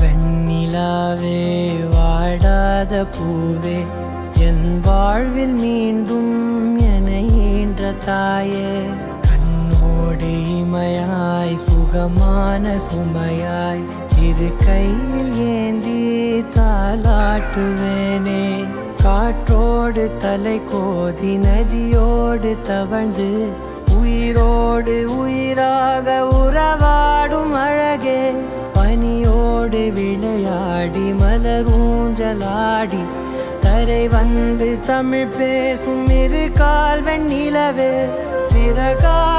வெண்ணிலாவே வாடாத பூவே என் வாழ்வில் மீண்டும் என ஈன்ற தாயே. கண்ணோடு இமையாய் சுகமான சுமையாய் இது கையில் ஏந்தி தாளாட்டுவேனே. காற்றோடு தலை கோதி நதியோடு தவழ்ந்து உயிரோடு உயிராக உறவாடும் அழகே. பனியோடு விளையாடி மலர் ஊஞ்சலாடி. தரை வந்து தமிழ் பேசும் இரு கால் நிலவே சிறகா